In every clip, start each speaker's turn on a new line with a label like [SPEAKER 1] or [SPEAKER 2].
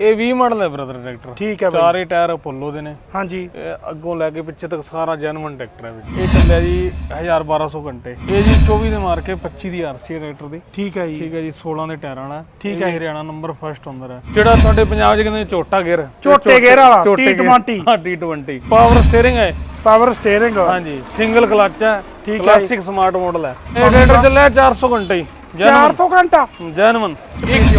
[SPEAKER 1] ਇਹ 20 ਮਾਡਲ ਹੈ brother tractor
[SPEAKER 2] ਠੀਕ ਹੈ ਬਾਈ।
[SPEAKER 1] ਚਾਰੇ ਟਾਇਰ ਅਪੋਲੋ ਦੇ ਨੇ।
[SPEAKER 2] ਹਾਂਜੀ।
[SPEAKER 1] ਇਹ ਅੱਗੋਂ ਲੈ ਕੇ ਪਿੱਛੇ ਤੱਕ ਸਾਰਾ ਜੈਨੂਇਨ ਟਰੈਕਟਰ ਹੈ ਵੀਰ। ਇਹ ਚੱਲਿਆ ਜੀ 1200 ਘੰਟੇ। ਇਹ ਜੀ 24 ਦੇ ਮਾਰ ਕੇ 25 ਦੀ ਆਰਸੀ ਟਰੈਕਟਰ ਦੀ।
[SPEAKER 2] ਠੀਕ ਹੈ ਜੀ।
[SPEAKER 1] ਠੀਕ ਹੈ ਜੀ 16 ਦੇ ਟਾਇਰਾਂ ਵਾਲਾ
[SPEAKER 2] ਠੀਕ
[SPEAKER 1] ਇਹ
[SPEAKER 2] ਹੈ।
[SPEAKER 1] ਹਰਿਆਣਾ ਨੰਬਰ ਫਰਸਟ ਹੁੰਦਾ ਹੈ। ਜਿਹੜਾ ਤੁਹਾਡੇ ਪੰਜਾਬ 'ਚ ਕਹਿੰਦੇ ਝੋਟਾ ਗੇਅਰ
[SPEAKER 2] ਝੋਟੇ ਗੇਅਰ ਵਾਲਾ,
[SPEAKER 1] ਝੋਟੇ ਗੇਅਰ।
[SPEAKER 2] T20
[SPEAKER 1] ਹਾਂ T20 ਪਾਵਰ ਸਟੀਅਰਿੰਗ ਹੈ।
[SPEAKER 2] ਪਾਵਰ ਸਟੀਅਰਿੰਗ
[SPEAKER 1] ਹਾਂਜੀ ਸਿੰਗਲ ਕਲਚ ਹੈ।
[SPEAKER 2] ਠੀਕ ਹੈ
[SPEAKER 1] ਕਲਾਸਿਕ ਸਮਾਰਟ ਮਾਡਲ ਹੈ। ਇਹ ਟਰੈਕਟਰ ਚੱਲਿਆ 400 ਘੰਟੇ ਹੀ।
[SPEAKER 2] 400 ਘੰਟਾ।
[SPEAKER 1] Genuine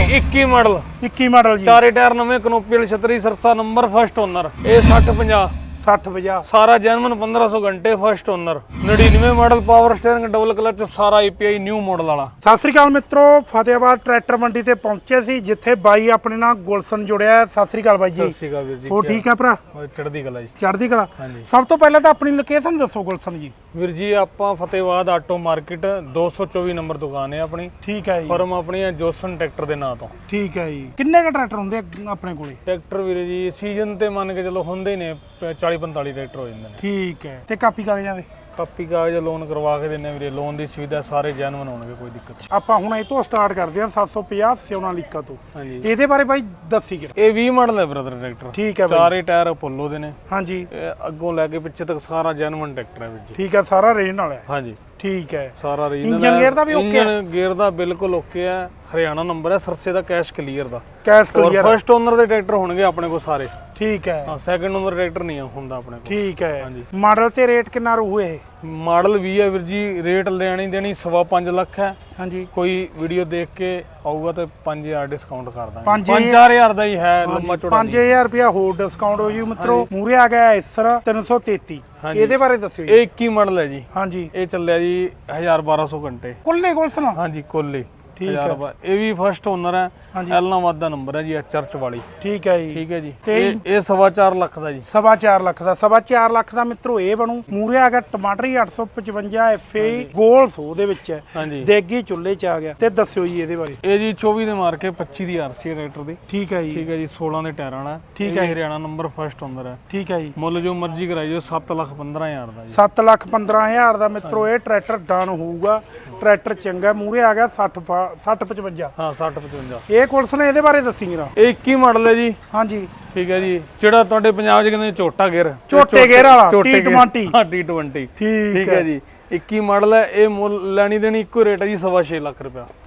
[SPEAKER 1] 21 model.
[SPEAKER 2] 21 ਮਾਡਲ ਜੀ।
[SPEAKER 1] ਚਾਰੇ ਟਾਇਰ ਨਵੇਂ ਕਨੋਪੀ ਵਾਲੀ ਛਤਰੀ ਸਰਸਾ ਨੰਬਰ ਫਰਸਟ ਓਨਰ ਇਹ 60 50
[SPEAKER 2] 60 50
[SPEAKER 1] ਸਾਰਾ ਜੈਨੂਇਨ 1500 ਘੰਟੇ first owner 99 model power steering double clutch ਸਾਰਾ API ਨਿਊ ਮਾਡਲ ਵਾਲਾ।
[SPEAKER 2] ਸਤਿ ਸ੍ਰੀ ਅਕਾਲ ਮਿੱਤਰੋ ਫਤਿਆਬਾਦ ਟਰੈਕਟਰ ਮੰਡੀ ਤੇ ਪਹੁੰਚੇ ਸੀ ਜਿੱਥੇ ਬਾਈ ਆਪਣੇ ਨਾਲ ਗੁਲਸ਼ਨ ਜੁੜਿਆ ਹੈ। ਸਤਿ ਸ੍ਰੀ ਅਕਾਲ ਬਾਈ ਜੀ।
[SPEAKER 1] ਸਤਿ ਸ਼੍ਰੀ ਅਕਾਲ ਵੀਰ ਜੀ
[SPEAKER 2] ਹੋ ਠੀਕ ਆ ਭਰਾ?
[SPEAKER 1] ਹੋਰ ਚੜ੍ਹਦੀ ਕਲਾ ਜੀ।
[SPEAKER 2] ਚੜ੍ਹਦੀ ਕਲਾ। ਸਭ ਤੋਂ ਪਹਿਲਾਂ ਤਾਂ ਆਪਣੀ ਲੋਕੇਸ਼ਨ ਦੱਸੋ ਗੁਲਸ਼ਨ ਜੀ।
[SPEAKER 1] ਵੀਰ ਜੀ ਆਪਾਂ ਫਤਿਹਵਾਦ ਆਟੋ ਮਾਰਕੀਟ 224 ਨੰਬਰ ਦੁਕਾਨ ਹੈ ਆਪਣੀ।
[SPEAKER 2] ਠੀਕ ਹੈ ਜੀ।
[SPEAKER 1] ਫਰਮ ਆਪਣੀ ਹੈ ਜੋਸਨ ਟਰੈਕਟਰ ਦੇ ਨਾਂ ਤੋਂ।
[SPEAKER 2] ਠੀਕ ਹੈ ਜੀ। ਕਿੰਨੇ ਕ ਟਰੈਕਟਰ ਹੁੰਦੇ ਆ ਆਪਣੇ ਕੋਲੇ?
[SPEAKER 1] ਟਰੈਕਟਰ ਵੀਰ ਜੀ ਸੀਜ਼ਨ ਤੇ ਮੰਨ ਕੇ ਚਲੋ ਹੁੰਦੇ ਹੀ ਨੇ 40 45 ਟਰੈਕਰ ਹੋ ਜਾਂਦੇ ਨੇ।
[SPEAKER 2] ਠੀਕ ਹੈ। ਤੇ ਕਾਪੀ ਕਾਗਜ਼ਾਂ ਦੇ?
[SPEAKER 1] ਕਾਪੀ ਕਾਗਜ਼ ਲੋਨ ਕਰਵਾ ਕੇ ਦਿੰਨੇ ਵੀਰੇ। ਲੋਨ ਦੀ ਸੁਵਿਧਾ ਸਾਰੇ ਜੈਨੂਇਨ ਹੋਣਗੇ ਕੋਈ ਦਿੱਕਤ ਨਹੀਂ।
[SPEAKER 2] ਆਪਾਂ ਹੁਣ ਇਹ ਤੋਂ ਸਟਾਰਟ ਕਰਦੇ ਹਾਂ 750 ਸਿਉਣਾ ਲੀਕਾ ਤੋਂ।
[SPEAKER 1] ਹਾਂਜੀ।
[SPEAKER 2] ਇਹਦੇ ਬਾਰੇ ਬਾਈ ਦੱਸੀ ਕਿ
[SPEAKER 1] ਇਹ 20 ਮਾਡਲ ਹੈ ਬ੍ਰਦਰ ਟਰੈਕਟਰ
[SPEAKER 2] ਠੀਕ ਹੈ ਬਾਈ।
[SPEAKER 1] ਚਾਰੇ ਟਾਇਰ ਅਪੋਲੋ ਦੇ ਨੇ।
[SPEAKER 2] ਹਾਂਜੀ।
[SPEAKER 1] ਇਹ ਅੱਗੋਂ ਲੈ ਕੇ ਪਿੱਛੇ ਤੱਕ ਸਾਰਾ ਜੈਨੂਇਨ ਟਰੈਕਟਰ ਹੈ ਵੀਰ ਜੀ।
[SPEAKER 2] ਠੀਕ ਹੈ ਸਾਰਾ ਰੇਂਜ ਵਾਲਾ ਹੈ।
[SPEAKER 1] ਹਾਂਜੀ।
[SPEAKER 2] ਠੀਕ ਹੈ।
[SPEAKER 1] ਸਾਰਾ ਰੀਜਨਲ
[SPEAKER 2] ਇੰਜਨ ਗੇਅਰ ਦਾ ਵੀ okay
[SPEAKER 1] ਇੰਜਨ ਗੇਅਰ ਦਾ ਬਿਲਕੁਲ ਓਕੇ ਹੈ। ਹਰਿਆਣਾ ਨੰਬਰ ਹੈ ਸਰਸੇ ਦਾ ਕੈਸ਼ ਕਲੀਅਰ ਦਾ।
[SPEAKER 2] ਕੈਸ਼
[SPEAKER 1] ਔਰ
[SPEAKER 2] ਕਲੀਅਰ
[SPEAKER 1] ਫਰਸਟ ਓਨਰ ਦੇ ਟਰੈਕਟਰ ਹੋਣਗੇ ਆਪਣੇ ਕੋਲ ਸਾਰੇ।
[SPEAKER 2] ਠੀਕ ਹੈ।
[SPEAKER 1] ਹਾਂ ਸੈਕੰਡ ਓਨਰ ਟਰੈਕਟਰ ਨਹੀਂ ਹੁੰਦਾ ਆਪਣੇ ਕੋਲ।
[SPEAKER 2] ਠੀਕ ਹੈ।
[SPEAKER 1] ਹਾਂਜੀ।
[SPEAKER 2] ਮਾਡਲ ਤੇ ਰੇਟ ਕਿੰਨਾ ਰਹੂ ਇਹ?
[SPEAKER 1] ਮਾਡਲ 20 ਹੈ ਵੀਰ ਜੀ ਰੇਟ ਲੈਣੀ ਦੇਣੀ ਸਵਾ ਪੰਜ ਲੱਖ ਹੈ।
[SPEAKER 2] ਹਾਂਜੀ।
[SPEAKER 1] ਕੋਈ ਵੀਡੀਓ ਦੇਖ ਕੇ ਆਊਗਾ ਤਾਂ 5000 ਡਿਸਕਾਊਂਟ ਕਰ ਦਾਂਗੇ।
[SPEAKER 2] ਪੰਜ
[SPEAKER 1] 5000 ਦਾ ਹੀ ਹੈ ਲੰਮਾ ਚੌੜਾ ਨਹੀਂ।
[SPEAKER 2] 5000 ਰੁਪਿਆ ਹੋਰ ਡਿਸਕਾਊਂਟ ਹੋ ਜੂ ਮਿੱਤਰੋ। ਮੂਰੇ ਆ ਗਿਆ ਐਸਰ 333
[SPEAKER 1] ਹਾਂਜੀ।
[SPEAKER 2] ਇਹਦੇ ਬਾਰੇ ਦੱਸਿਓ
[SPEAKER 1] ਇਹ 21 ਮਾਡਲ ਹੈ ਜੀ।
[SPEAKER 2] ਹਾਂਜੀ।
[SPEAKER 1] ਇਹ ਚੱਲਿਆ ਜੀ 1200 ਘੰਟੇ।
[SPEAKER 2] ਕੁੱਲੇ ਗੁਲਸ਼ਨ
[SPEAKER 1] ਹਾਂਜੀ ਕੋਲੀ।
[SPEAKER 2] ਠੀਕ
[SPEAKER 1] ਹਜ਼ਾਰ
[SPEAKER 2] ਹੈ।
[SPEAKER 1] ਇਹ ਵੀ ਫਰਸਟ ਓਨਰ ਹੈ।
[SPEAKER 2] ਹਾਂਜੀ।
[SPEAKER 1] ਐਲਨਾਬਾਦ ਦਾ ਨੰਬਰ ਹੈ ਜੀ ਚਰਚ ਵਾਲੀ।
[SPEAKER 2] ਠੀਕ ਹੈ ਜੀ।
[SPEAKER 1] ਠੀਕ ਹੈ ਜੀ।
[SPEAKER 2] ਤੇ
[SPEAKER 1] ਇਹ ਇਹ ਸਵਾ ਚਾਰ ਲੱਖ ਦਾ ਜੀ।
[SPEAKER 2] ਸਵਾ 4 ਲੱਖ ਦਾ। ਸਵਾ 4 ਲੱਖ ਦਾ ਮਿੱਤਰੋ ਇਹ ਬਣੂ। ਮੂਰੇ ਆ ਗਿਆ ਟਮਾਟਰ ਹੀ 855 ਐਫਏ ਗੋਲ ਸੋ ਦੇ ਵਿੱਚ ਹੈ।
[SPEAKER 1] ਹਾਂਜੀ।
[SPEAKER 2] ਦੇਗੀ ਚੁੱਲ੍ਹੇ ਚ ਆ ਗਿਆ। ਤੇ ਦੱਸਿਓ ਜੀ ਇਹਦੇ ਬਾਰੇ।
[SPEAKER 1] ਇਹ ਜੀ 24 ਦੇ ਮਾਰ ਕੇ 25 ਦੀ ਆਰਸੀ ਟਰੈਕਟਰ ਦੀ।
[SPEAKER 2] ਠੀਕ ਹੈ ਜੀ।
[SPEAKER 1] ਠੀਕ ਹੈ ਜੀ 16 ਦੇ ਟਾਇਰਾਂ ਵਾਲਾ।
[SPEAKER 2] ਠੀਕ
[SPEAKER 1] ਇਹ
[SPEAKER 2] ਹੈ।
[SPEAKER 1] ਵੀ ਹਰਿਆਣਾ ਨੰਬਰ ਫਰਸਟ ਓਨਰ ਹੈ।
[SPEAKER 2] ਠੀਕ ਹੈ ਜੀ।
[SPEAKER 1] ਮੁੱਲ ਜੋ ਮਰਜ਼ੀ ਕਰਾਈ ਜੋ 7 ਲੱਖ 15000 ਦਾ ਜੀ।
[SPEAKER 2] 7 ਲੱਖ 15000 ਦਾ ਮਿੱਤਰੋ ਇਹ ਟਰੈਕਟਰ ਡਨ ਹੋਊਗਾ। ਟਰੈਕਟਰ ਚੰਗਾ ਮੂਰੇ ਆ ਗਿਆ 60 ਫਾ- 60 55
[SPEAKER 1] ਹਾਂ 60 55
[SPEAKER 2] ਇਹ ਕੁਲਸ ਨੇ ਇਹਦੇ ਬਾਰੇ ਦੱਸੀ ਜਰਾ।
[SPEAKER 1] ਇਹ 21 ਮਾਡਲ ਹੈ ਜੀ।
[SPEAKER 2] ਹਾਂਜੀ।
[SPEAKER 1] ਠੀਕ ਹੈ ਜੀ। ਜਿਹੜਾ ਤੁਹਾਡੇ ਪੰਜਾਬ 'ਚ ਕਹਿੰਦੇ ਝੋਟਾ ਗੇਅਰ
[SPEAKER 2] ਝੋਟੇ ਗੇਅਰ ਵਾਲਾ,
[SPEAKER 1] ਝੋਟੇ ਗੇਅਰ।
[SPEAKER 2] T20
[SPEAKER 1] ਹਾਂ T20
[SPEAKER 2] ਠੀਕ
[SPEAKER 1] ਹੈ। ਜੀ। 21 ਮਾਡਲ ਹੈ ਇਹ ਮੁੱਲ ਲੈਣੀ ਦੇਣੀ ਇੱਕੋ ਰੇਟ ਹੈ ਜੀ 6.5 ਲੱਖ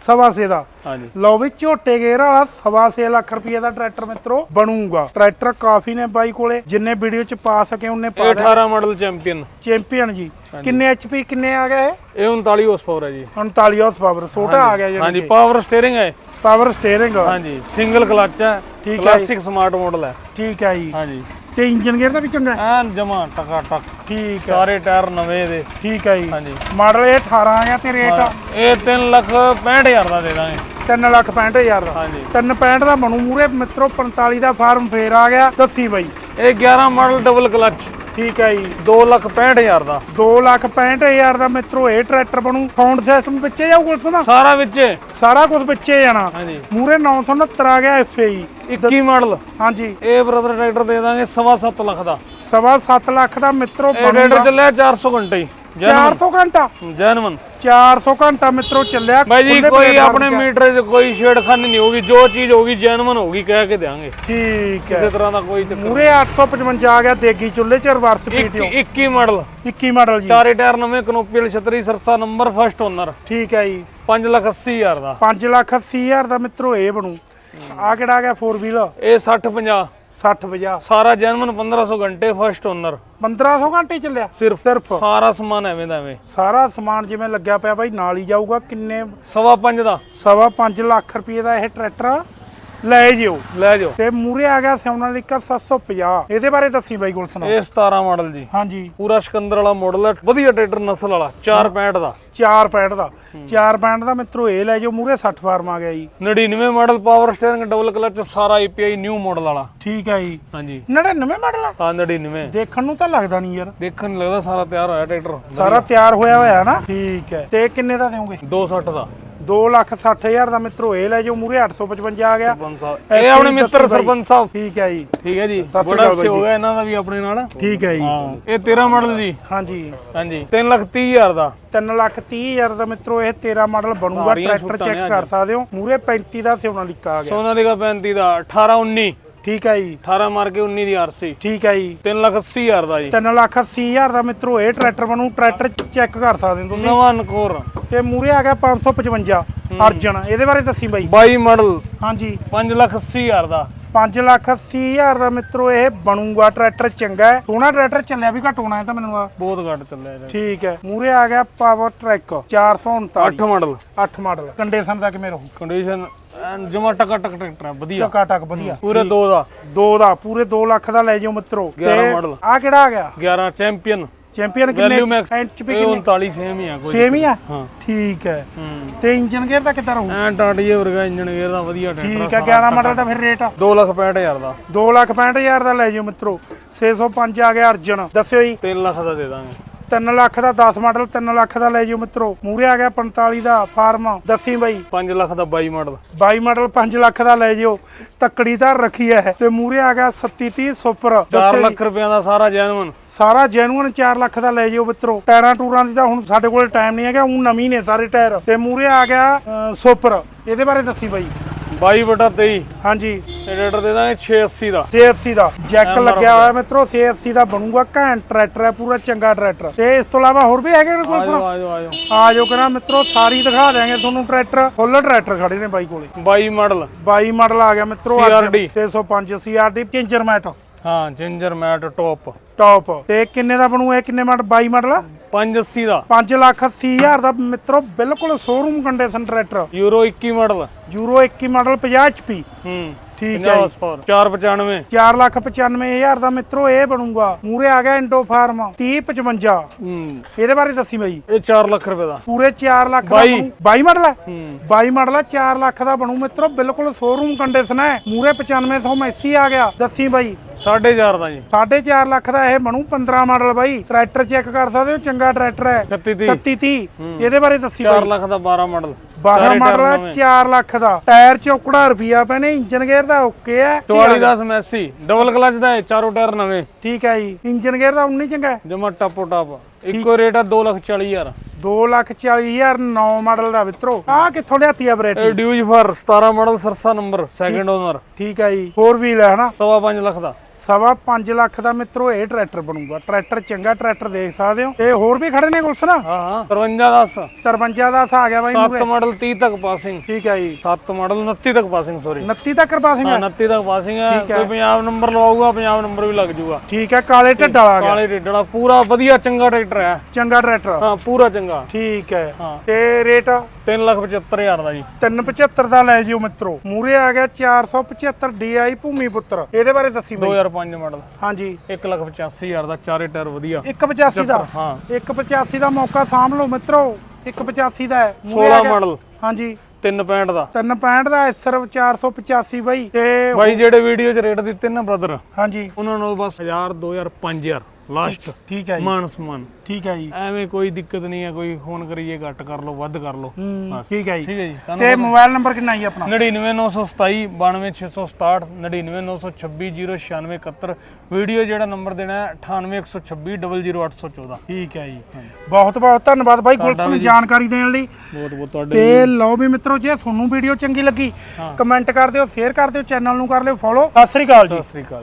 [SPEAKER 2] ਸਵਾ ਸੇ ਦਾ।
[SPEAKER 1] ਹਾਂਜੀ
[SPEAKER 2] ਲਓ ਵੀ ਝੋਟੇ ਗੇਅਰ ਵਾਲਾ ਸਵਾ ਛੇ ਲੱਖ ਰੁਪਏ ਦਾ ਟਰੈਕਟਰ ਮਿੱਤਰੋ ਬਣੂਗਾ। ਟਰੈਕਟਰ ਕਾਫੀ ਨੇ ਬਾਈ ਕੋਲੇ ਜਿੰਨੇ ਵੀਡੀਓ ਚ ਪਾ ਸਕੇ ਉਹਨੇ ਪਾ
[SPEAKER 1] ਇਹ 18 ਮਾਡਲ ਚੈਂਪੀਅਨ।
[SPEAKER 2] ਚੈਂਪੀਅਨ ਜੀ। ਕਿੰਨੇ ਐਚਪੀ ਕਿੰਨੇ ਆ ਗਏ
[SPEAKER 1] ਇਹ? 39 ਹਾਰਸ ਪਾਵਰ ਹੈ ਜੀ।
[SPEAKER 2] 39 ਹਾਰਸ ਪਾਵਰ ਛੋਟਾ ਆ ਗਿਆ
[SPEAKER 1] ਹਾਂਜੀ
[SPEAKER 2] ਜੀ
[SPEAKER 1] ਪਾਵਰ ਸਟੀਅਰਿੰਗ ਹੈ।
[SPEAKER 2] Power steering.
[SPEAKER 1] ਹਾਂਜੀ ਸਿੰਗਲ ਕਲਚ ਹੈ
[SPEAKER 2] ਠੀਕ ਹੈ
[SPEAKER 1] ਕਲਾਸਿਕ ਸਮਾਰਟ ਮਾਡਲ ਹੈ।
[SPEAKER 2] ਠੀਕ ਹੈ ਜੀ।
[SPEAKER 1] ਹਾਂਜੀ।
[SPEAKER 2] ਤੇ ਇੰਜਨ ਗੇਅਰ ਦਾ ਵੀ ਚੰਗਾ ਹੈ?
[SPEAKER 1] ਐਨ ਜਮਾ ਟਕਾ ਟਕ।
[SPEAKER 2] ਠੀਕ ਹੈ।
[SPEAKER 1] ਸਾਰੇ ਟਾਇਰ ਨਵੇਂ ਦੇ।
[SPEAKER 2] ਠੀਕ ਹੈ ਜੀ।
[SPEAKER 1] ਹਾਂਜੀ।
[SPEAKER 2] ਮਾਡਲ ਇਹ 18 ਆ ਤੇ ਰੇਟ
[SPEAKER 1] ਇਹ 3 ਲੱਖ 65000 ਦਾ ਦੇ ਦਾਂਗੇ।
[SPEAKER 2] 3 ਲੱਖ 65000 ਦਾ।
[SPEAKER 1] ਹਾਂਜੀ।
[SPEAKER 2] 365 ਦਾ ਬਣੂ ਮੂਰੇ ਮਿੱਤਰੋ 45 ਦਾ ਫਾਰਮ ਫੇਰ ਆ ਗਿਆ। ਦੱਸੀ ਬਾਈ।
[SPEAKER 1] ਇਹ 11 ਮਾਡਲ ਡਬਲ ਕਲਚ
[SPEAKER 2] ਠੀਕ ਹੈ ਜੀ
[SPEAKER 1] 2 ਲੱਖ 65000 ਦਾ।
[SPEAKER 2] 2 ਲੱਖ 65000 ਦਾ ਮਿੱਤਰੋ ਇਹ ਟਰੈਕਟਰ ਬਣੂ ਸਾਊਂਡ ਸਿਸਟਮ ਵਿੱਚੇ ਜਾਊ ਕੁਲਸ ਨਾ
[SPEAKER 1] ਸਾਰਾ ਵਿੱਚ।
[SPEAKER 2] ਸਾਰਾ ਕੁਝ ਵਿੱਚੇ ਜਾਣਾ।
[SPEAKER 1] ਹਾਂਜੀ।
[SPEAKER 2] ਮੂਰੇ 969 ਆ ਗਿਆ ਐਫਏਈ
[SPEAKER 1] 21 ਮਾਡਲ
[SPEAKER 2] ਹਾਂਜੀ।
[SPEAKER 1] ਇਹ ਬ੍ਰਦਰ ਟਰੈਕਟਰ ਦੇ ਦਾਂਗੇ 7.5 ਲੱਖ ਦਾ।
[SPEAKER 2] ਸਵਾ 7 ਲੱਖ ਦਾ ਮਿੱਤਰੋ
[SPEAKER 1] ਇਹ ਟਰੈਕਟਰ ਚੱਲਿਆ 400 ਘੰਟੇ ਹੀ
[SPEAKER 2] 400 ਘੰਟਾ?
[SPEAKER 1] ਜੈਨੂਨ
[SPEAKER 2] 400 ਘੰਟਾ ਮਿੱਤਰੋ ਚੱਲਿਆ
[SPEAKER 1] ਬਾਈ ਜੀ
[SPEAKER 2] ਖੁੱਲੇ
[SPEAKER 1] ਕੋਈ ਆਪਣੇ। ਮੀਟਰ 'ਚ ਕੋਈ ਛੇੜਖਾਨੀ ਨਹੀਂ ਹੋਗੀ ਜੋ ਚੀਜ਼ ਹੋਗੀ ਜੈਨੂਨ ਹੋਗੀ ਕਹਿ ਕੇ ਦੇਾਂਗੇ
[SPEAKER 2] ਠੀਕ ਹੈ।
[SPEAKER 1] ਕਿਸੇ ਤਰ੍ਹਾਂ ਦਾ ਕੋਈ ਚੱਕਰ
[SPEAKER 2] ਮੂਰੇ 855 ਆ ਗਿਆ ਦੇਗੀ ਚੁੱਲ੍ਹੇ ਚ ਰਿਵਰਸ ਪੀਟੀਓ।
[SPEAKER 1] ਨਹੀਂ 21 ਮਾਡਲ।
[SPEAKER 2] 21 ਮਾਡਲ ਜੀ।
[SPEAKER 1] ਚਾਰੇ ਟਾਇਰ ਨਵੇਂ ਕਨੋਪੀ ਵਾਲੀ ਛਤਰੀ ਸਰਸਾ ਨੰਬਰ ਫਰਸਟ ਓਨਰ
[SPEAKER 2] ਠੀਕ ਹੈ ਜੀ।
[SPEAKER 1] 5 ਲੱਖ 80 ਹਜ਼ਾਰ ਦਾ।
[SPEAKER 2] 5 ਲੱਖ 80 ਹਜ਼ਾਰ ਦਾ ਮਿੱਤਰੋ ਇਹ ਬਣੂ। ਆ ਕਿਹੜਾ ਆ ਗਿਆ 4 ਵੀਲ
[SPEAKER 1] ਇਹ 60 50
[SPEAKER 2] 60 50
[SPEAKER 1] ਸਾਰਾ ਜੈਨੂਨ 1500 ਘੰਟੇ ਫਰਸਟ ਓਨਰ
[SPEAKER 2] 1500 ਘੰਟੇ ਚੱਲਿਆ।
[SPEAKER 1] ਸਿਰਫ
[SPEAKER 2] ਸਿਰਫ।
[SPEAKER 1] ਸਾਰਾ ਸਮਾਨ ਐਵੇਂ ਦਾ ਐਵੇਂ।
[SPEAKER 2] ਸਾਰਾ ਸਮਾਨ ਜਿਵੇਂ ਲੱਗਿਆ ਪਿਆ ਬਾਈ ਨਾਲ ਹੀ ਜਾਊਗਾ ਕਿੰਨੇ?
[SPEAKER 1] ਸਵਾ ਪੰਜ ਦਾ।
[SPEAKER 2] ਸਵਾ 5 ਲੱਖ ਰੁਪਏ ਦਾ ਇਹ ਟਰੈਕਟਰ। ਲੈ ਜਿਓ।
[SPEAKER 1] ਲੈ ਜਾਓ।
[SPEAKER 2] ਤੇ ਮੂਰੇ ਆ ਗਿਆ ਸੋਨਾਲੀਕਾ 750 ਇਹਦੇ ਬਾਰੇ ਦੱਸੀ ਬਾਈ ਗੁਲਸਨ
[SPEAKER 1] ਇਹ 17 ਮਾਡਲ ਜੀ।
[SPEAKER 2] ਹਾਂਜੀ।
[SPEAKER 1] ਪੂਰਾ ਸਿਕੰਦਰ ਵਾਲਾ ਮਾਡਲ ਹੈ। ਵਧੀਆ ਟਰੈਕਟਰ ਨਸਲ ਵਾਲਾ 465 ਦਾ।
[SPEAKER 2] 465 ਦਾ। 465 ਦਾ ਮਿੱਤਰੋ ਇਹ ਲੈ ਜਾਓ ਮੂਰੇ 60 ਫਾਰਮ ਆ ਗਿਆ ਜੀ।
[SPEAKER 1] 99 model power steering double clutch ਸਾਰਾ API ਨਿਊ ਮਾਡਲ ਵਾਲਾ।
[SPEAKER 2] ਠੀਕ ਹੈ ਜੀ।
[SPEAKER 1] ਹਾਂਜੀ।
[SPEAKER 2] 99 ਮਾਡਲ ਆ?
[SPEAKER 1] ਹਾਂ 99
[SPEAKER 2] ਦੇਖਣ ਨੂੰ ਤਾਂ ਲੱਗਦਾ ਨਹੀਂ ਯਾਰ।
[SPEAKER 1] ਦੇਖਣ ਨੂੰ ਲੱਗਦਾ ਸਾਰਾ ਤਿਆਰ ਹੋਇਆ ਟਰੈਕਟਰ।
[SPEAKER 2] ਸਾਰਾ ਤਿਆਰ ਹੋਇਆ ਹੋਇਆ ਨਾ? ਠੀਕ ਹੈ। ਤੇ ਕਿੰਨੇ ਦਾ ਦੇਵੋਗੇ
[SPEAKER 1] 260 ਦਾ।
[SPEAKER 2] 260000 ਦਾ ਮਿੱਤਰੋ ਇਹ ਲੈ ਜਾਓ ਮੂਰੇ 855 ਆ ਗਿਆ।
[SPEAKER 1] ਸਰਪੰਚ ਸਾਹਿਬ। ਇਹ ਆਪਣੇ ਮਿੱਤਰ ਸਰਪੰਚ ਸਾਹਿਬ।
[SPEAKER 2] ਠੀਕ ਹੈ ਜੀ।
[SPEAKER 1] ਠੀਕ ਹੈ ਜੀ। ਬੜਾ
[SPEAKER 2] ਬਾਈ
[SPEAKER 1] ਹੋ ਗਿਆ ਇਹਨਾਂ ਦਾ ਵੀ ਆਪਣੇ ਨਾਲ।
[SPEAKER 2] ਠੀਕ ਹੈ ਜੀ।
[SPEAKER 1] ਹਾਂ। ਇਹ 13 ਮਾਡਲ ਜੀ।
[SPEAKER 2] ਹਾਂਜੀ।
[SPEAKER 1] ਹਾਂਜੀ। 3 ਲੱਖ 30 ਹਜ਼ਾਰ ਦਾ।
[SPEAKER 2] 3 ਲੱਖ 30 ਹਜ਼ਾਰ ਦਾ ਮਿੱਤਰੋ ਇਹ 13 ਮਾਡਲ ਬਣੂਗਾ। ਟਰੈਕਟਰ ਚੈੱਕ ਕਰ ਸਕਦੇ ਹੋ। ਮੂਰੇ 35 ਦਾ ਲਿਖਾ ਆ ਗਿਆ।
[SPEAKER 1] ਸੋਨਾਲੀਕਾ 35 ਦਾ 18 19
[SPEAKER 2] ਠੀਕ ਹੈ ਜੀ।
[SPEAKER 1] 18 ਮਾਰ ਕੇ 19 ਦੀ ਆਰਸੀ
[SPEAKER 2] ਠੀਕ ਹੈ ਜੀ।
[SPEAKER 1] 3 ਲੱਖ 80 ਹਜ਼ਾਰ ਦਾ ਜੀ।
[SPEAKER 2] 3 ਲੱਖ 80 ਹਜ਼ਾਰ ਦਾ ਮਿੱਤਰੋ ਇਹ ਟਰੈਕਟਰ ਬਣੂ ਟਰੈਕਟਰ ਚੈੱਕ ਕਰ ਸਕਦੇ ਹੋ ਤੁਸੀਂ।
[SPEAKER 1] ਨਵਾਂ ਨਕੋਰ
[SPEAKER 2] ਤੇ ਮੂਰੇ ਆ ਗਿਆ 555 ਅਰਜਨ। ਇਹਦੇ ਬਾਰੇ ਦੱਸੀ ਬਾਈ।
[SPEAKER 1] 22 ਮਾਡਲ।
[SPEAKER 2] ਹਾਂਜੀ।
[SPEAKER 1] 5 ਲੱਖ 80 ਹਜ਼ਾਰ ਦਾ।
[SPEAKER 2] 5 ਲੱਖ 80 ਹਜ਼ਾਰ ਦਾ ਮਿੱਤਰੋ ਇਹ ਬਣੂਗਾ ਟਰੈਕਟਰ ਚੰਗਾ ਹੈ। ਸੋਹਣਾ ਟਰੈਕਟਰ ਚੱਲਿਆ ਵੀ ਘੱਟ ਹੋਣਾ ਹੈ ਤਾਂ ਮੈਨੂੰ ਆ।
[SPEAKER 1] ਬਹੁਤ ਘੱਟ ਚੱਲਿਆ
[SPEAKER 2] ਠੀਕ ਹੈ ਮੂਰੇ ਆ ਗਿਆ power track 439
[SPEAKER 1] 8 model
[SPEAKER 2] 8 model condition ਦਾ ਕਿਵੇਂ ਰਹੂ?
[SPEAKER 1] ਕੰਡੀਸ਼ਨ ਜਮਾ ਟਕਾ ਟਕ ਟਰੈਕਟਰ ਹੈ ਵਧੀਆ।
[SPEAKER 2] ਟਕਾ ਟਕ ਵਧੀਆ
[SPEAKER 1] ਪੂਰੇ 2 ਦਾ
[SPEAKER 2] ਦੋ। ਦਾ ਪੂਰੇ 2 ਲੱਖ ਦਾ ਲੈ ਜਾਓ ਮਿੱਤਰੋ।
[SPEAKER 1] 11 ਮਾਡਲ।
[SPEAKER 2] ਆ ਕਿਹੜਾ ਆ ਗਿਆ?
[SPEAKER 1] 11 ਚੈਂਪੀਅਨ
[SPEAKER 2] ਚੈਂਪੀਅਨ ਕਿੰਨੇ
[SPEAKER 1] ਵੈਲਿਊ ਮੈਕਸ ਇਹ
[SPEAKER 2] ਕਿੰਨੇ?
[SPEAKER 1] 39 ਸੇਮ ਹੀ ਆ ਕੋਈ
[SPEAKER 2] ਸੇਮ ਹੀ ਆ?
[SPEAKER 1] ਹਾਂ।
[SPEAKER 2] ਠੀਕ ਹੈ। ਤੇ ਇੰਜਨ ਗੇਅਰ ਦਾ ਕਿੱਦਾਂ ਰਹੂ
[SPEAKER 1] ਐਂ ਟਾਟੀਏ ਵਰਗਾ ਇੰਜਨ ਗੇਅਰ ਦਾ ਵਧੀਆ ਟਰੈਕਟਰ
[SPEAKER 2] ਠੀਕ ਹੈ 11 ਮਾਡਲ ਦਾ ਫਿਰ ਰੇਟ
[SPEAKER 1] 2 ਲੱਖ 65 ਹਜ਼ਾਰ ਦਾ।
[SPEAKER 2] 2 ਲੱਖ 65 ਹਜ਼ਾਰ ਦਾ ਲੈ ਜਾਓ ਮਿੱਤਰੋ। 605 ਆ ਗਿਆ ਅਰਜਨ। ਦੱਸਿਓ ਜੀ।
[SPEAKER 1] 3 ਲੱਖ ਦਾ ਦੇ ਦਾਂਗੇ।
[SPEAKER 2] 3 ਲੱਖ ਦਾ 10 ਮਾਡਲ 3 ਲੱਖ ਦਾ ਲੈ ਜਾਓ ਮਿੱਤਰੋ। ਮੂਰੇ ਆ ਗਿਆ 45 ਦਾ ਫਾਰਮ। ਦੱਸੀ ਬਾਈ।
[SPEAKER 1] 5 ਲੱਖ ਦਾ 22 ਮਾਡਲ।
[SPEAKER 2] 22 ਮਾਡਲ 5 ਲੱਖ ਦਾ ਲੈ ਜਿਓ। ਤੱਕੜੀ ਧਾਰ ਰੱਖੀ ਐ। ਤੇ ਮੂਰੇ ਆ ਗਿਆ 3730 ਸੁਪਰ।
[SPEAKER 1] 4
[SPEAKER 2] ਦੱਸਿਓ ਜੀ।
[SPEAKER 1] ਲੱਖ ਰੁਪਏ ਦਾ ਸਾਰਾ ਜੈਨੂਨ
[SPEAKER 2] ਸਾਰਾ ਜੈਨੂਅਨ 4 ਲੱਖ ਦਾ ਲੈ ਜਿਓ ਮਿੱਤਰੋ। ਟਾਇਰਾਂ ਟੂਰਾਂ ਦੀ ਤਾਂ ਹੁਣ ਸਾਡੇ ਕੋਲ ਟਾਈਮ ਨਹੀਂ ਹੈਗਾ ਉਹ ਨਵੀਂ ਨੇ ਸਾਰੇ ਟਾਇਰ। ਤੇ ਮੂਰੇ ਆ ਗਿਆ ਸੁਪਰ। ਇਹਦੇ ਬਾਰੇ ਦੱਸੀ ਬਾਈ।
[SPEAKER 1] 22 ਬਟਾ 23
[SPEAKER 2] ਹਾਂਜੀ।
[SPEAKER 1] ਇਹ ਰੇਟਰ ਦੇ ਦਾਂਗੇ 680 ਦਾ।
[SPEAKER 2] CFC ਦਾ। ਜੈਕ ਲੱਗਿਆ ਹੋਇਆ ਮਿੱਤਰੋ CFC ਦਾ ਬਣੂਗਾ। ਘੈਂਟ ਟਰੈਕਟਰ ਹੈ ਪੂਰਾ ਚੰਗਾ ਟਰੈਕਟਰ ਤੇ ਇਸ ਤੋਂ ਇਲਾਵਾ ਹੋਰ ਵੀ ਹੈਗੇ ਨੇ ਕੋਲ
[SPEAKER 1] ਆਜੋ ਆਜੋ ਆਜੋ।
[SPEAKER 2] ਆ ਜਾਓ ਕਰਾਂ ਮਿੱਤਰੋ ਸਾਰੀ ਦਿਖਾ ਦਿਆਂਗੇ ਤੁਹਾਨੂੰ ਟਰੈਕਟਰ। ਫੁੱਲ ਟਰੈਕਟਰ ਖੜੇ ਨੇ ਬਾਈ ਕੋਲੇ।
[SPEAKER 1] 22 ਮਾਡਲ।
[SPEAKER 2] 22 ਮਾਡਲ ਆ ਗਿਆ ਮਿੱਤਰੋ
[SPEAKER 1] CRD
[SPEAKER 2] 605 CRD ਕਿੰਜਰ ਮੈਟ।
[SPEAKER 1] ਹਾਂ ਜਿੰਜਰ ਮੈਟ ਟੌਪ।
[SPEAKER 2] ਟੌਪ। ਤੇ ਕਿੰਨੇ ਦਾ ਬਣੂ ਇਹ? ਕਿੰਨੇ ਮਾਡਲ? 22 ਮਾਡਲ
[SPEAKER 1] 580 ਦਾ।
[SPEAKER 2] 5 ਲੱਖ 80 ਹਜ਼ਾਰ ਦਾ। ਮਿੱਤਰੋ ਬਿਲਕੁਲ showroom condition tractor
[SPEAKER 1] Euro 21 model
[SPEAKER 2] Euro 21 model 50 HP
[SPEAKER 1] ਹੂੰ।
[SPEAKER 2] ਠੀਕ ਹੈ
[SPEAKER 1] 50 ਸਪੋਰ 495
[SPEAKER 2] 4 ਲੱਖ 95 ਹਜ਼ਾਰ ਦਾ ਮਿੱਤਰੋ ਇਹ ਬਣੂਗਾ। ਮੂਰੇ ਆ ਗਿਆ ਇੰਡੋ ਫਾਰਮ 3055
[SPEAKER 1] ਹੂੰ।
[SPEAKER 2] ਇਹਦੇ ਬਾਰੇ ਦੱਸੀ ਬਾਈ
[SPEAKER 1] ਇਹ 4 ਲੱਖ ਰੁਪਏ ਦਾ।
[SPEAKER 2] ਪੂਰੇ 4 ਲੱਖ ਦਾ
[SPEAKER 1] ਬਾਈ।
[SPEAKER 2] ਬਣੂ 22 ਮਾਡਲ ਹੈ?
[SPEAKER 1] ਹੂੰ।
[SPEAKER 2] 22 ਮਾਡਲ ਹੈ 4 ਲੱਖ ਦਾ ਬਣੂ ਮਿੱਤਰੋ। ਬਿਲਕੁਲ ਸ਼ੋਰੂਮ ਕੰਡੀਸ਼ਨ ਹੈ। ਮੂਰੇ 9500 ਮੈਸੀ ਆ ਗਿਆ। ਦੱਸੀ ਬਾਈ।
[SPEAKER 1] 4.5 ਦਾ ਜੀ।
[SPEAKER 2] 4.5 ਲੱਖ ਦਾ ਇਹ ਬਣੂ 15 ਮਾਡਲ ਬਾਈ। ਟਰੈਕਟਰ ਚੈੱਕ ਕਰ ਸਕਦੇ ਹੋ ਚੰਗਾ ਟਰੈਕਟਰ ਹੈ।
[SPEAKER 1] 36 ਦੀ
[SPEAKER 2] 3730 ਇਹਦੇ ਬਾਰੇ ਦੱਸੀ
[SPEAKER 1] 4
[SPEAKER 2] ਬਾਈ।
[SPEAKER 1] ਲੱਖ ਦਾ 12 ਮਾਡਲ।
[SPEAKER 2] 12
[SPEAKER 1] ਸਾਰੇ
[SPEAKER 2] ਮਾਡਲ
[SPEAKER 1] ਨਵੇਂ।
[SPEAKER 2] 4 ਲੱਖ ਦਾ। ਟਾਇਰ ਚੌਕੜਾ ਰੁਪਿਆ ਪੈਣੇ ਇੰਜਨ ਗੇਅਰ ਦਾ ਓਕੇ ਹੈ
[SPEAKER 1] 44 ਮੈਸੀ ਡਬਲ ਕਲਚ ਦਾ ਹੈ ਚਾਰੋਂ ਟਾਇਰ ਨਵੇਂ।
[SPEAKER 2] ਠੀਕ ਹੈ ਜੀ ਇੰਜਨ ਗੇਅਰ ਦਾ 19 ਚੰਗਾ
[SPEAKER 1] ਜਮਾ ਟਾਪੋ ਟਾਪ। ਇੱਕੋ ਰੇਟ ਆ 2 ਲੱਖ 40 ਹਜ਼ਾਰ।
[SPEAKER 2] 2 ਲੱਖ 40 ਹਜ਼ਾਰ 9 ਮਾਡਲ ਦਾ ਮਿੱਤਰੋ। ਆ ਕਿੱਥੋਂ ਲਿਆਤੀ ਆ
[SPEAKER 1] ਇਹ Deutz Fahr 17 model Sirsa number second owner
[SPEAKER 2] ਠੀਕ ਹੈ ਜੀ 4 ਵੀਲ ਹੈ ਹਨਾ?
[SPEAKER 1] ਸਵਾ 5 ਲੱਖ ਦਾ।
[SPEAKER 2] ਸਵਾ 5 ਲੱਖ ਦਾ ਮਿੱਤਰੋ ਇਹ ਟਰੈਕਟਰ ਬਣੂਗਾ। ਟਰੈਕਟਰ ਚੰਗਾ ਟਰੈਕਟਰ ਦੇਖ ਸਕਦੇ ਹੋ। ਤੇ ਹੋਰ ਵੀ ਖੜੇ ਨੇ ਗੁਲਸਨਾ
[SPEAKER 1] ਹਾਂ ਹਾਂ। 53 10
[SPEAKER 2] 53 ਦਾ ਆ ਗਿਆ ਬਾਈ
[SPEAKER 1] 7 ਮਾਡਲ 30 ਤੱਕ ਪਾਸਿੰਗ
[SPEAKER 2] ਠੀਕ ਹੈ ਜੀ।
[SPEAKER 1] 7 ਮਾਡਲ 29 ਤੱਕ ਪਾਸਿੰਗ ਸੌਰੀ
[SPEAKER 2] 29 ਤੱਕ ਪਾਸਿੰਗ
[SPEAKER 1] ਹਾਂ?
[SPEAKER 2] ਹੈ
[SPEAKER 1] 29 ਤੱਕ ਪਾਸਿੰਗ ਹੈ। ਕੋਈ ਪੰਜਾਬ ਨੰਬਰ ਲਵਾਊਗਾ ਪੰਜਾਬ ਨੰਬਰ ਵੀ ਲੱਗ ਜਾਊਗਾ
[SPEAKER 2] ਠੀਕ ਹੈ ਕਾਲੇ ਢੱਡ ਵਾਲਾ ਆ ਗਿਆ।
[SPEAKER 1] ਕਾਲੇ ਰੇਡੜਾ ਪੂਰਾ ਵਧੀਆ ਚੰਗਾ ਟਰੈਕਟਰ ਹੈ।
[SPEAKER 2] ਚੰਗਾ ਟਰੈਕਟਰ
[SPEAKER 1] ਹਾਂ ਪੂਰਾ ਚੰਗਾ।
[SPEAKER 2] ਠੀਕ ਹੈ। ਤੇ ਰੇਟ
[SPEAKER 1] 3 ਲੱਖ 75 ਹਜ਼ਾਰ ਦਾ ਜੀ।
[SPEAKER 2] 375 ਦਾ ਲੈ ਜਿਓ ਮਿੱਤਰੋ। ਮੂਰੇ ਆ ਗਿਆ 475 DI ਭੂਮੀ ਪੁੱਤਰ। ਇਹਦੇ ਬਾਰੇ ਦੱਸੀ ਬਾਈ।
[SPEAKER 1] 2005 ਮਾਡਲ।
[SPEAKER 2] ਹਾਂਜੀ।
[SPEAKER 1] 1 ਲੱਖ 85 ਹਜ਼ਾਰ ਦਾ ਚਾਰੇ ਟਾਇਰ ਵਧੀਆ।
[SPEAKER 2] 185 ਦਾ?
[SPEAKER 1] ਹਾਂ।
[SPEAKER 2] 185 ਦਾ ਮੌਕਾ ਸਾਂਭ ਲਓ ਮਿੱਤਰੋ। 185 ਦਾ ਹੈ। ਮੂਹਰੇ ਆ
[SPEAKER 1] 16
[SPEAKER 2] ਗਿਆ-
[SPEAKER 1] ਮਾਡਲ।
[SPEAKER 2] ਹਾਂਜੀ।
[SPEAKER 1] 365 ਦਾ।
[SPEAKER 2] 365 ਦਾ ਸਿਰਫ 485 ਬਾਈ। ਤੇ
[SPEAKER 1] ਬਾਈ ਜਿਹੜੇ ਵੀਡੀਓ 'ਚ ਰੇਟ ਦਿੱਤੇ ਨਾ ਬ੍ਰਦਰ
[SPEAKER 2] ਹਾਂਜੀ।
[SPEAKER 1] ਉਹਨਾਂ ਨੂੰ ਬਸ 1000 2000 5000 ਲਾਸਟ।
[SPEAKER 2] ਠੀਕ ਹੈ ਜੀ।
[SPEAKER 1] ਮਾਨ। ਸਮਾਨ
[SPEAKER 2] ਠੀਕ ਹੈ ਜੀ।
[SPEAKER 1] ਐਵੇਂ ਕੋਈ ਦਿੱਕਤ ਨਹੀਂ ਹੈ ਕੋਈ ਫੋਨ ਕਰੀਏ ਘੱਟ ਕਰ ਲਓ ਵੱਧ ਕਰ ਲਓ।
[SPEAKER 2] ਹੂੰ, ਠੀਕ ਹੈ ਜੀ।
[SPEAKER 1] ਹੈ
[SPEAKER 2] ਤੇ ਮੋਬਾਈਲ ਨੰਬਰ ਕਿੰਨਾ ਜੀ ਆਪਣਾ?
[SPEAKER 1] 99927 92667 99926 ਵੀਡੀਓ ਜਿਹੜਾ ਨੰਬਰ ਦੇਣਾ ਹੈ 98126 00814
[SPEAKER 2] ਠੀਕ ਹੈ ਜੀ। ਬਹੁਤ ਬਹੁਤ ਧੰਨਵਾਦ ਬਾਈ ਗੁਲਸ਼ਨ ਜਾਣਕਾਰੀ ਦੇਣ ਲਈ।
[SPEAKER 1] ਬਹੁਤ ਬਹੁਤ ਤੁਹਾਡੇ
[SPEAKER 2] ਤੇ ਲਓ ਵੀ ਮਿੱਤਰੋ ਜੇ ਤੁਹਾਨੂੰ ਵੀਡੀਓ ਚੰਗੀ ਲੱਗੀ ਕਮੈਂਟ ਕਰ ਦਿਓ ਸ਼ੇਅਰ ਕਰ ਦਿਓ ਚੈਨਲ ਨੂੰ ਕਰ ਲਿਓ ਫੋਲੋ। ਸਤਿ ਸ੍ਰੀ ਅਕਾਲ ਜੀ।
[SPEAKER 1] ਸਤਿ ਸ੍ਰੀ ਅਕਾਲ।